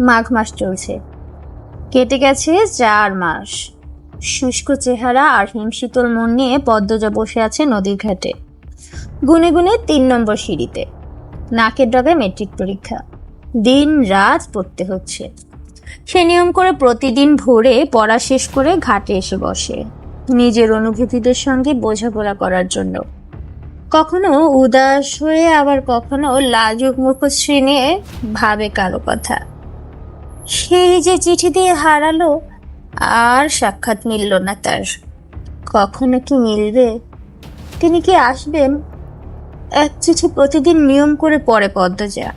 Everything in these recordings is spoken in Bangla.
মাঘ মাস চলছে। কেটে গেছে চার মাস। শুষ্ক চেহারা আর হিমশীতল মন নিয়ে পদ্মজা বসে আছে নদীর ঘাটে। গুনে গুনে তিন নম্বর সিঁড়িতে। নাকের ডগায় মেট্রিক পরীক্ষা। দিন রাত পড়তে হচ্ছে। সে নিয়ম করে প্রতিদিন ভোরে পড়া শেষ করে ঘাটে এসে বসে। নিজের অনুভূতিদের সঙ্গে বোঝাপড়া করার জন্য। কখনো উদাস হয়ে আবার কখনো লাজুক মুখশ্রী নিয়ে ভাবে কারও কথা। সেই যে চিঠি দিয়ে হারালো, আর সাক্ষাৎ মিলল না তার। কখনো কি মিলবে? তিনি কি আসবেন? এক চিঠি প্রতিদিন নিয়ম করে পড়ে পদ্মজা।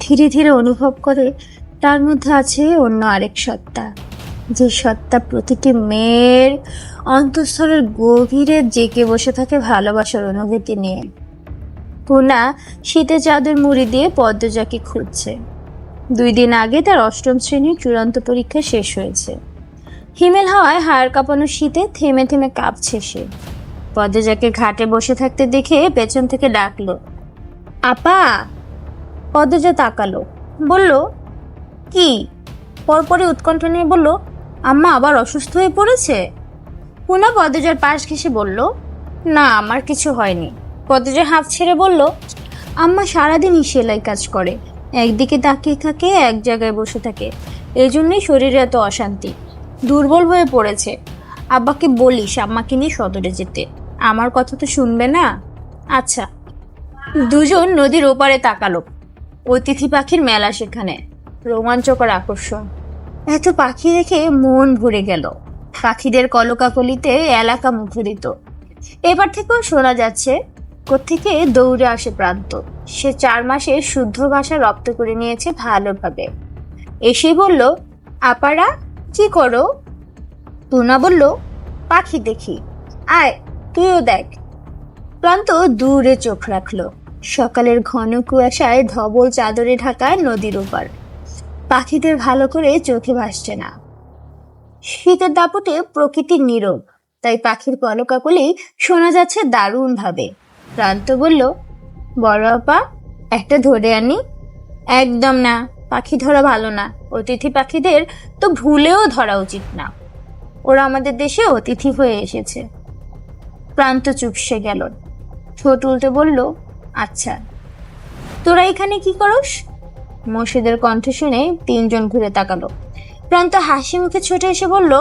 ধীরে ধীরে অনুভব করে তার মধ্যে আছে অন্য আরেক সত্তা। যে সত্তা প্রতিটি মেয়ের অন্তঃস্থলের গভীরে জেকে বসে থাকে ভালোবাসার অনুভূতি নিয়ে। পুনা শীতে চাদর মুড়ি দিয়ে পদ্মজাকে খুঁজছে। দুই দিন আগে তার অষ্টম শ্রেণির চূড়ান্ত পরীক্ষা শেষ হয়েছে। হিমেল হাওয়ায় হাড় কাঁপানো শীতে থেমে থেমে কাঁপছে সে। পদ্মজাকে ঘাটে বসে থাকতে দেখে পেছন থেকে ডাকলো, আপা! পদ্মজা তাকালো, বলল, কি? পরপরই উৎকণ্ঠ নিয়ে বলল, আম্মা আবার অসুস্থ হয়ে পড়েছে? পুনা পদ্মজার পাশ ঘেসে বলল, না, আমার কিছু হয়নি। পদ্মজা হাফ ছেড়ে বলল, আম্মা সারাদিনই সেলাই কাজ করে একদিকে তাকিয়ে থাকে, এক জায়গায় বসে থাকে। এই জন্যই শরীরে এত অশান্তি। দুর্বল হয়ে পড়েছে। আব্বাকে বলিস আম্মাকে নিয়ে সদরে যেতে। আমার কথা তো শুনবে না? আচ্ছা। দুজন নদীর ওপারে তাকালো। অতিথি পাখির মেলা সেখানে। রোমাঞ্চকর আকর্ষণ। এত পাখি দেখে মন ভরে গেল। পাখিদের কলকাকলিতে এলাকা মুখরিত। এবার থেকেও শোনা যাচ্ছে কোত্থেকে দৌড়ে আসে প্রান্ত। সে চার মাসে শুদ্ধ ভাষা রপ্ত করে নিয়েছে ভালোভাবে। এসে বলল, আপারা, কি করো? টুনা বলল, পাখি দেখি। আয়, তুইও দেখ। প্রান্ত দূরে চোখ রাখল। সকালের ঘন কুয়াশায় ধবল চাদরে ঢাকা নদীর ওপার। পাখিদের ভালো করে চোখে ভাসছে না। শীতের দাপটে প্রকৃতির নীরব, তাই পাখির কলকাকলি শোনা যাচ্ছে দারুণ ভাবে প্রান্ত বলল, বড় আপা, একটা ধরে আনি। একদম না, পাখি ধরা ভালো না। অতিথি পাখিদের তো ভুলেও ধরা উচিত না। ওরা আমাদের দেশে অতিথি হয়ে এসেছে। প্রান্ত চুপসে গেল। ঠোঁট উল্টে বলল আচ্ছা তোরা এখানে কি করস? মসজিদের কণ্ঠ শুনে তিনজন ঘুরে তাকালো। প্রান্ত হাসি মুখে ছুটে এসে বলল,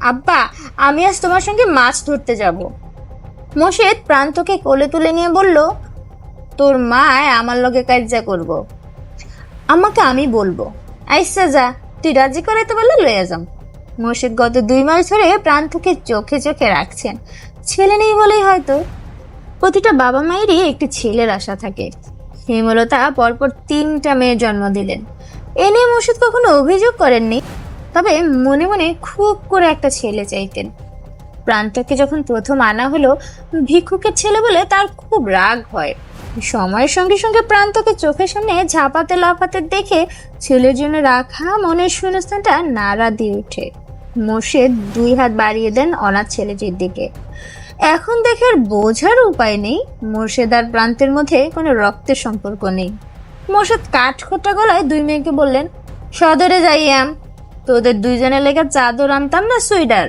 আব্বা, আমি আজ তোমার সঙ্গে মাছ ধরতে যাব। মসজিদ প্রান্তকে কোলে তুলে নিয়ে বলল, তোর মা আমার লগে কার্যা করব। আমাকে আমি বলব। আইসা যা তুই রাজি করাইতে পারলে লইয়া যাম মসজিদ গত দুই মাস ধরে প্রান্তকে চোখে চোখে রাখছেন। ছেলে নেই বলেই হয়তো। প্রতিটা বাবা মায়েরই একটি ছেলের আশা থাকে। হেমলতা পরপর তিনটা মেয়ের জন্ম দিলেন। এ নিয়ে মুর্শিদ কখনো অভিযোগ করেননি। তবে মনে মনে খুব করে একটা ছেলে চাইতেন। প্রান্তকে যখন প্রথম আনা হলো ভিক্ষুকের ছেলে বলে তার খুব রাগ হয়। সময়ের সঙ্গে সঙ্গে প্রান্তকে চোখের সামনে ঝাপাতে লাফাতে দেখে ছেলের জন্য রাখা মনের শূন্যস্থানটা নাড়া দিয়ে ওঠে। মোর্শেদ দুই হাত বাড়িয়ে দেন অনাথ ছেলেটির দিকে। এখন দেখে আর বোঝার উপায় নেই। মোর্শেদ আর প্রান্তের মধ্যে কোনো রক্তের সম্পর্ক নেই। মোর্শেদ কাঠখোটা গলায় দুই মেয়েকে বললেন, সদরে যাই আম তোদের দুইজনের লেগে চাদর আনতাম না, সুইডার?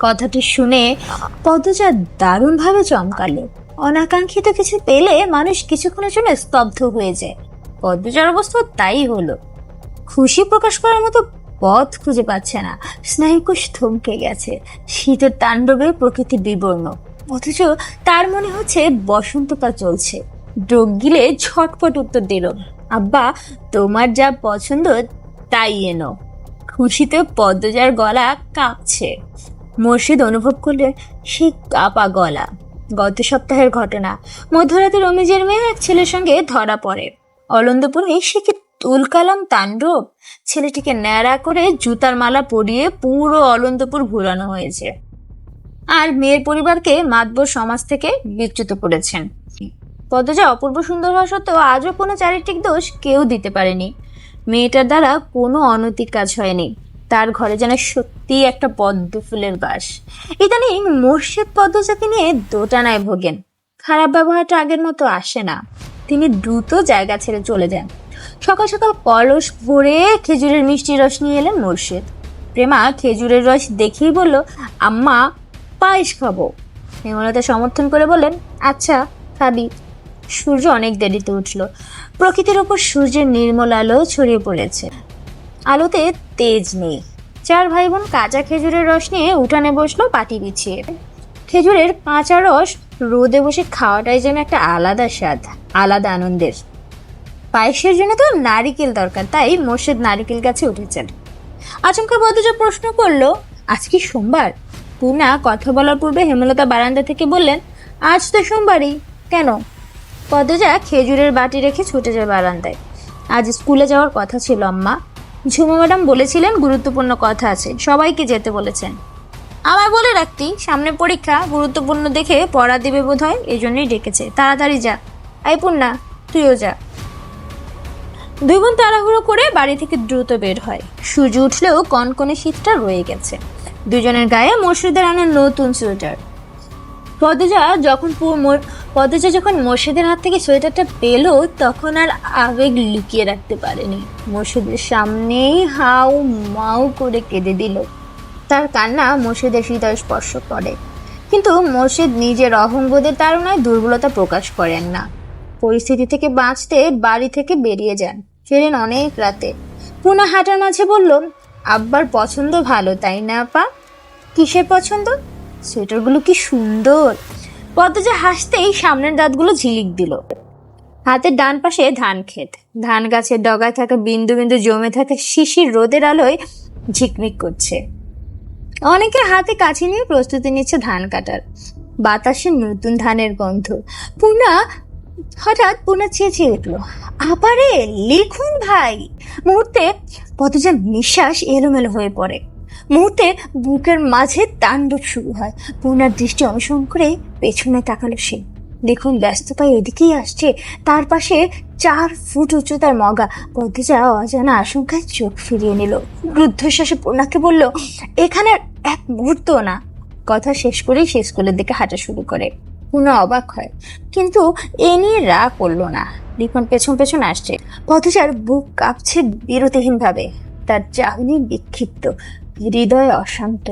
কথাটি শুনে পদ্মজা দারুণভাবে চমকালো। অনাকাঙ্ক্ষিত কিছু পেলে মানুষ কিছুক্ষণের জন্য স্তব্ধ হয়ে যায়। পদ্মজার অবস্থা তাই হলো। খুশি প্রকাশ করার মতো পথ খুঁজে পাচ্ছে না। স্নায়ুকোষ থমকে গেছে। শীতের তাণ্ডবে প্রকৃতি বিবর্ণ। অথচ তার মনে হচ্ছে বসন্তকাল চলছে। ডোক গিলে ঝটপট উত্তর দিল, আব্বা, তোমার যা পছন্দ তাই এনো খুশিতে পদ্মজার গলা কাঁপছে। মুর্শিদ অনুভব করলে সে কাপা গলা। গত সপ্তাহের ঘটনা। মধ্যরাতে রমিজের মেয়ে এক ছেলের সঙ্গে ধরা পড়ে। অলন্দপুরে সে কি তুলকালাম তাণ্ডব? ছেলেটিকে ন্যাড়া করে জুতার মালা পরিয়ে পুরো অলন্দপুর ঘুরানো হয়েছে। আর মেয়ের পরিবারকে মাতবর সমাজ থেকে বিচ্যুত করেছেন। পদজা অপূর্ব সুন্দর হওয়া সত্ত্বেও আজও কোনো চারিত্রিক দোষ কেউ দিতে পারেনি। মেয়েটার দ্বারা কোনো অনৈতিক কাজ হয়নি। তার ঘরে যেন সত্যি একটা পদ্ম ফুলের বাস। ইদানিং মুর্শিদ পদ্মজাকে নিয়ে দোটানায় ভোগেন। খারাপ ব্যবহারটা আগের মতো আসে না। তিনি দ্রুত জায়গা ছেড়ে চলে যান। সকাল সকাল কলস ভরে খেজুরের মিষ্টি রস নিয়ে এলেন মুর্শিদ। প্রেমা খেজুরের রস দেখেই বলল, আম্মা, পায়েস খাব। হেমলতা সমর্থন করে বললেন আচ্ছা খাবি। সূর্য অনেক দেরিতে উঠল। প্রকৃতির ওপর সূর্যের নির্মল আলো ছড়িয়ে পড়েছে। আলোতে তেজ নেই। চার ভাই বোন কাঁচা খেজুরের রস নিয়ে উঠানে বসল পাটি বিছিয়ে। খেজুরের কাঁচা রস রোদে বসে খাওয়াটাই যেন একটা আলাদা স্বাদ, আলাদা আনন্দের। পায়েসের জন্য তো নারিকেল দরকার, তাই মোর্শেদ নারিকেল গাছে উঠেছেন। আচমকা বদজা প্রশ্ন করল, আজ কি সোমবার? পুনা কথা বলার পূর্বে হেমলতা বারান্দা থেকে বললেন, আজ তো সোমবারই, কেন? পদ্মজা খেজুরের বাটি রেখে ছুটে যায় বারান্দায়। আজ স্কুলে যাওয়ার কথা ছিল, আম্মা। ঝুমা ম্যাডাম বলেছিলেন গুরুত্বপূর্ণ কথা আছে, সবাইকে যেতে বলেছেন। আমার বলে রাখতি সামনে পরীক্ষা, গুরুত্বপূর্ণ দেখে পড়া দিবে বোধ হয় এই জন্যই ডেকেছে। তাড়াতাড়ি যা। আই পূর্ণা, তুইও যা। দুই বোন তাড়াহুড়ো করে বাড়ি থেকে দ্রুত বের হয়। সূর্য উঠলেও কনকনে শীতটা রয়ে গেছে। দুজনের গায়ে মুর্শিদের আনা নতুন সোয়েটার। পদ্মজা যখন পদ্মজা যখন মোর্শেদের হাত থেকে সোয়েটারটা পেল, তখন আর আবেগ লুকিয়ে রাখতে পারেনি। মোর্শেদের সামনেই হাউ মাউ করে কেঁদে দিল। তার কান্না মোর্শেদের হৃদয় স্পর্শ করে। কিন্তু মোর্শেদ নিজের অহংবোধের তাড়নায় দুর্বলতা প্রকাশ করেন না। পরিস্থিতি থেকে বাঁচতে বাড়ি থেকে বেরিয়ে যান। ফেরেন অনেক রাতে। পুনা হাঁটার মাঝে বলল, আব্বার পছন্দ ভালো, তাই না, আপা? কিসের পছন্দ? সোয়েটারগুলো কি সুন্দর? পদ্মজা হাসতেই সামনের দাঁতগুলো ঝিলিক দিল। হাতের ডান পাশে ধান ক্ষেত। ধান গাছের ডগায় থাকা বিন্দু বিন্দু জমে থাকা শিশির রোদের আলোয় ঝিকমিক করছে। অনেকে হাতে কাছে নিয়ে প্রস্তুতি নিচ্ছে ধান কাটার। বাতাসে নতুন ধানের গন্ধ। পুনা হঠাৎ পুনা চেয়ে চেয়ে উঠল আবারে লিখুন ভাই। মুহূর্তে পদজার নিঃশ্বাস এলোমেলো হয়ে পড়ে। মুহূর্তে বুকের মাঝে তাণ্ডব শুরু হয়। পূর্ণার দৃষ্টি অনুসরণ করে পেছনে তাকালো সে। দেখুন ব্যস্ততায় এদিকেই আসছে। তার পাশে চার ফুট উচ্চতার মগা। পদ্মজা অজানা আশঙ্কায় চোখ ফিরিয়ে নিল। রুদ্ধশ্বাসে পূর্ণাকে বলল, এখানে এক মুহূর্ত না। কথা শেষ করেই সে স্কুলের দিকে হাঁটা শুরু করে। পূর্ণা অবাক হয়, কিন্তু এ নিয়ে রাগ করল না। রিপন পেছন পেছন আসছে। পথচার বুক কাঁপছে বিরতিহীন ভাবে তার চাহনি বিক্ষিপ্ত। হৃদয় অশান্ত।